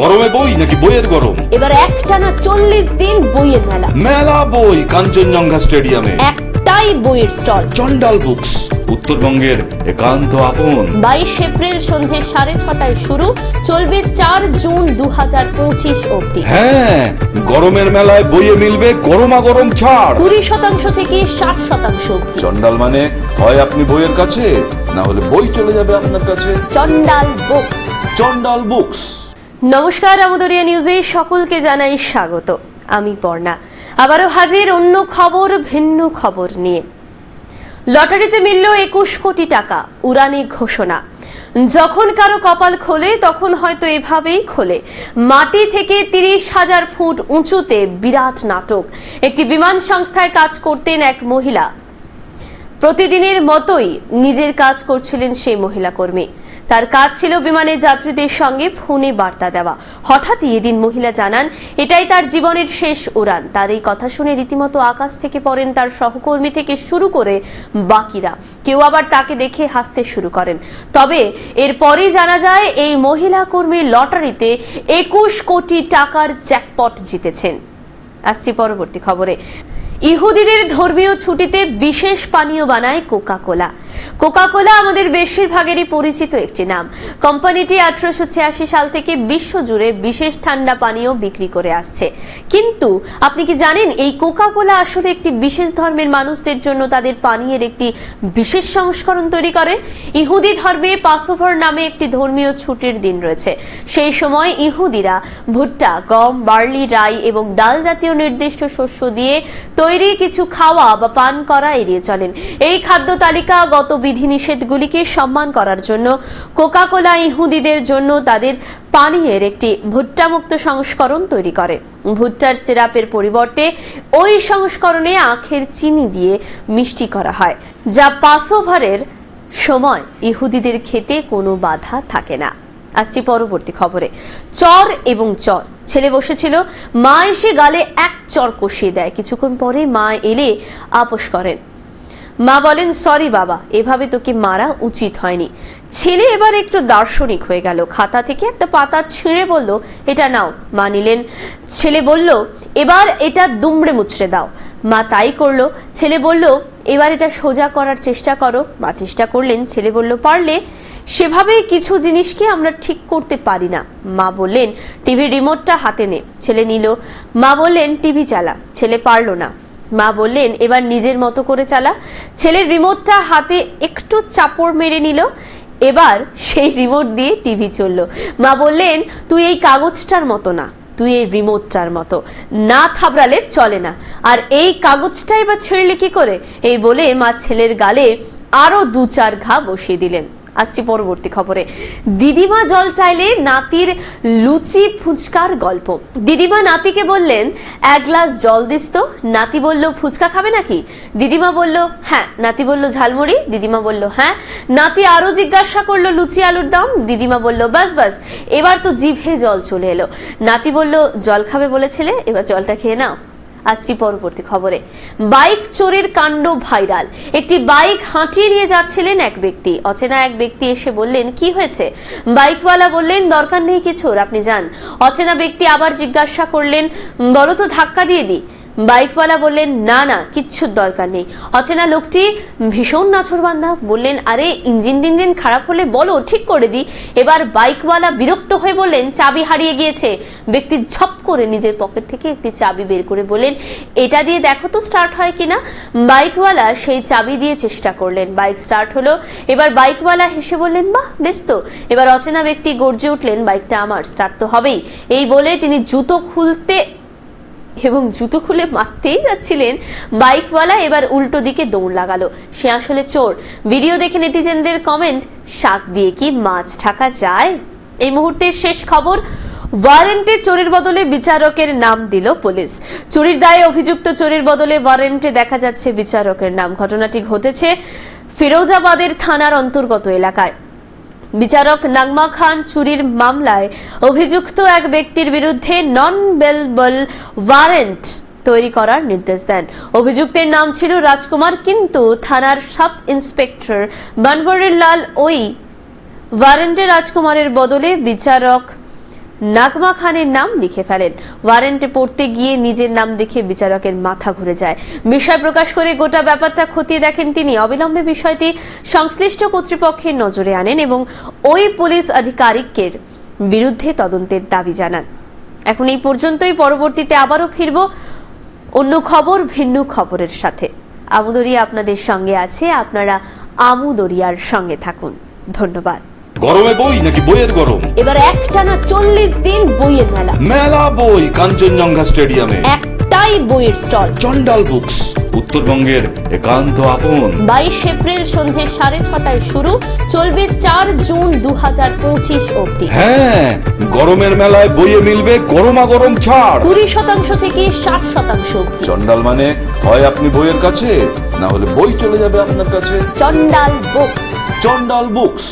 গরমে বই নাকি বইয়ের গরম? এবার একটানা চল্লিশ দিন বইয়ের মেলা। মেলা বই কাঞ্চনজঙ্ঘা স্টেডিয়ামে। একটাই বইয়ের স্টল। চন্ডাল বুকস উত্তরবঙ্গের একান্ত আপন। বাইশ এপ্রিল সন্ধে সাড়ে ছটায় শুরু চলবে চার জুন দু হাজার পঁচিশ অব্দি হ্যাঁ গরমের মেলায় বইয়ে মিলবে গরমা গরম ছাড়। কুড়ি শতাংশ থেকে ষাট শতাংশ অব্দি চন্ডাল মানে হয় আপনি বইয়ের কাছে না হলে বই চলে যাবে আপনার কাছে? চন্ডাল বুকস। চন্ডাল বুকস। নমস্কার, আমদরিয়া নিউজে সকলকে জানাই স্বাগত। আমি পর্ণা। আবারও হাজির অন্য খবর, ভিন্ন খবর নিয়ে। লটারিতে মিলল একুশ কোটি টাকা, উড়ানে ঘোষণা। যখন কারও কপাল খোলে, তখন হয়তো এভাবেই খোলে। মাটি থেকে তিরিশ হাজার ফুট উঁচুতে বিরাট নাটক। একটি বিমান সংস্থায় কাজ করতেন এক মহিলা। প্রতিদিনের মতোই নিজের কাজ করছিলেন সেই মহিলা কর্মী তার কাজ ছিল বিমানের যাত্রীদের সঙ্গে ফোনে বার্তা দেওয়া। হঠাৎই এদিন মহিলা জানান, এটাই তার জীবনের শেষ উড়ান। তার এই কথা শুনে রীতিমতো আকাশ থেকে পড়েন তার সহকর্মী থেকে শুরু করে বাকিরা। কেউ আবার তাকে দেখে হাসতে শুরু করেন। তবে এরপরেই জানা যায়, এই মহিলা কর্মী লটারিতে একুশ কোটি টাকার জ্যাকপট জিতেছেন। আসছি পরবর্তী খবরে। ইহুদিদের ধর্মীয় ছুটিতে বিশেষ পানীয় বানায় কোকা কোলা কোকা কোলা আমাদের বেশিরভাগেরই পরিচিত একটি নাম। কোম্পানিটি আঠারোশো ছিয়াশি সাল থেকে বিশ্বজুড়ে বিশেষ ঠান্ডা পানীয় বিক্রি করে আসছে। কিন্তু আপনি কি জানেন, এই কোকা কোলা আসলে একটি বিশেষ ধর্মের মানুষদের জন্য তাদের পানীয়ের একটি বিশেষ সংস্করণ তৈরি করে? ইহুদি ধর্মে পাসোভার নামে একটি ধর্মীয় ছুটির দিন রয়েছে। সেই সময় ইহুদিরা ভুট্টা, গম, বার্লি, রাই এবং ডাল জাতীয় নির্দিষ্ট শস্য দিয়ে তৈরি কিছু খাওয়া বা পান করা এড়িয়ে চলেন। এই খাদ্য তালিকা গত বিধিনিষেধগুলিকে সম্মান করার জন্য কোকা কোলা ইহুদিদের জন্য তাদের পানীয়ের একটি ভুট্টামুক্ত সংস্করণ তৈরি করে। ভুট্টার সিরাপের পরিবর্তে ওই সংস্করণে আখের চিনি দিয়ে মিষ্টি করা হয়, যা পাসোভারের সময় ইহুদিদের খেতে কোনো বাধা থাকে না। আসছি পরবর্তী খবরে। চর এবং চর। ছেলে বসেছিল, মা এসে গালে এক চর কষিয়ে দেয়। কিছুক্ষণ পরে মা এলে আপোষ করেন। মা বলেন, সরি বাবা, এভাবে তোকে মারা উচিত হয়নি। ছেলে এবার একটু দার্শনিক হয়ে গেল। খাতা থেকে একটা পাতা ছিঁড়ে বলল, এটা নাও। মা নিলেন। ছেলে বলল, এবার এটা দুমড়ে মুচড়ে দাও। মা তাই করল। ছেলে বলল, এবার এটা সোজা করার চেষ্টা করো। মা চেষ্টা করলেন। ছেলে বলল, পারলে, সেভাবে কিছু জিনিসকে আমরা ঠিক করতে পারি না। মা বললেন, টিভি রিমোটটা হাতে নে। ছেলে নিল। মা বললেন, টিভি চালা। ছেলে পারল না। মা বললেন, এবার নিজের মতো করে চালা। ছেলের রিমোটটা হাতে একটু চাপড় মেরে নিল। এবার সেই রিমোট দিয়ে টিভি চলল। মা বললেন, তুই এই কাগজটার মতো না, তুই এই রিমোটটার মতো। না থাবড়ালে চলে না। আর এই কাগজটাই বা ছেড়লে কি করে? এই বলে মা ছেলের গালে আরও দু চার ঘা বসিয়ে দিলেন। আসছি পরবর্তী খবরে। দিদিমা জল চাইলে নাতির লুচি ফুচকার গল্প। দিদিমা নাতিকে বললেন, এক গ্লাস জল দিস তো। নাতি বলল, ফুচকা খাবে নাকি? দিদিমা বলল হ্যাঁ। নাতি বলল, ঝালমুড়ি? দিদিমা বলল হ্যাঁ। নাতি আরও জিজ্ঞাসা করল, লুচি আলুর দাম? দিদিমা বলল, বাস বাস। এবার তো জিভে জল চলে এলো। নাতি বলল, জল খাবে বলেছিলে, এবার জলটা খেয়ে নাও। আসছি পরবর্তী খবরে। বাইক চোরের কাণ্ড ভাইরাল। একটি বাইক হাঁটিয়ে নিয়ে যাচ্ছিলেন এক ব্যক্তি। অচেনা এক ব্যক্তি এসে বললেন, কি হয়েছে? বাইকওয়ালা বললেন, দরকার নেই কিছুর আপনি যান। অচেনা ব্যক্তি আবার জিজ্ঞাসা করলেন, বলো তো, ধাক্কা দিয়ে দিই। বাইকওয়ালা বললেন, না না, কিচ্ছুর দরকার নেই। অচেনা লোকটি ভীষণ নাছরবান্ধা বললেন, আরে, ইঞ্জিন টিঞ্জিন খারাপ হলে বলো, ঠিক করে দিই। এবার বাইকওয়ালা বিরক্ত হয়ে বললেন, চাবি হারিয়ে গিয়েছে। ব্যক্তি ঝপ করে নিজের পকেট থেকে একটি চাবি বের করে বললেন, এটা দিয়ে দেখো তো স্টার্ট হয় কিনা? বাইকওয়ালা সেই চাবি দিয়ে চেষ্টা করলেন, বাইক স্টার্ট হলো। এবার বাইকওয়ালা হেসে বললেন, বাহ, বেশ তো। এবার অচেনা ব্যক্তি গর্জে উঠলেন, বাইকটা আমার স্টার্ট তো হবেই। এই বলে তিনি জুতো খুলতে এবং জুতো খুলে মারতেই যাচ্ছিলেন বাইকওয়ালা, এবার উল্টো দিকে দৌড় লাগালো। সে আসলে চোর। ভিডিও দেখে নেটিজেনদের কমেন্ট, শাক দিয়ে কি মাছ ঢাকা যায়? এই মুহূর্তের শেষ খবর, ওয়ারেন্টে চোরের বদলে বিচারকের নাম দিল পুলিশ। চুরির দায়ে অভিযুক্ত চোরের বদলে ওয়ারেন্টে দেখা যাচ্ছে বিচারকের নাম। ঘটনাটি ঘটেছে ফিরোজাবাদের থানার অন্তর্গত এলাকায়। বিচারক নাগমা খান চুরির মামলায় অভিযুক্ত এক ব্যক্তির বিরুদ্ধে নন বেলবল ওয়ারেন্ট তৈরি করার নির্দেশ দেন। অভিযুক্তের নাম ছিল রাজকুমার, কিন্তু থানার সাব ইন্সপেক্টর বানবরের লাল ওই ওয়ারেন্টে রাজকুমারের বদলে বিচারক নাগমা খানের নাম লিখে ফেলেন। ওয়ারেন্টে পড়তে গিয়ে নিজের নাম দেখে বিচারকের মাথা ঘুরে যায়। বিষয় প্রকাশ করে গোটা ব্যাপারটা খতিয়ে দেখেন তিনি। অবিলম্বে বিষয়টি সংশ্লিষ্ট কর্তৃপক্ষের নজরে আনেন এবং ওই পুলিশ আধিকারিকের বিরুদ্ধে তদন্তের দাবি জানান। এখন এই পর্যন্তই। পরবর্তীতে আবারও ফিরব অন্য খবর, ভিন্ন খবরের সাথে। আমুদরিয়া আপনাদের সঙ্গে আছে। আপনারা আমুদরিয়ার সঙ্গে থাকুন। ধন্যবাদ। গরমে বই নাকি বইয়ের গরম? এবার একটানা চল্লিশ দিন বইয়ের মেলা। মেলা বই কাঞ্চনজঙ্ঘা স্টেডিয়ামে। একটাই বইয়ের স্টল। চন্ডাল বুকস উত্তরবঙ্গের একান্ত আপন। বাইশ এপ্রিল সন্ধে সাড়ে ছটায় শুরু চলবে চার জুন দু হাজার পঁচিশ অব্দি হ্যাঁ গরমের মেলায় বইয়ে মিলবে গরমা গরম ছাড়। কুড়ি শতাংশ থেকে ষাট শতাংশ অব্দি চন্ডাল মানে হয় আপনি বইয়ের কাছে না হলে বই চলে যাবে আপনার কাছে? চন্ডাল বুকস। চন্ডাল বুকস।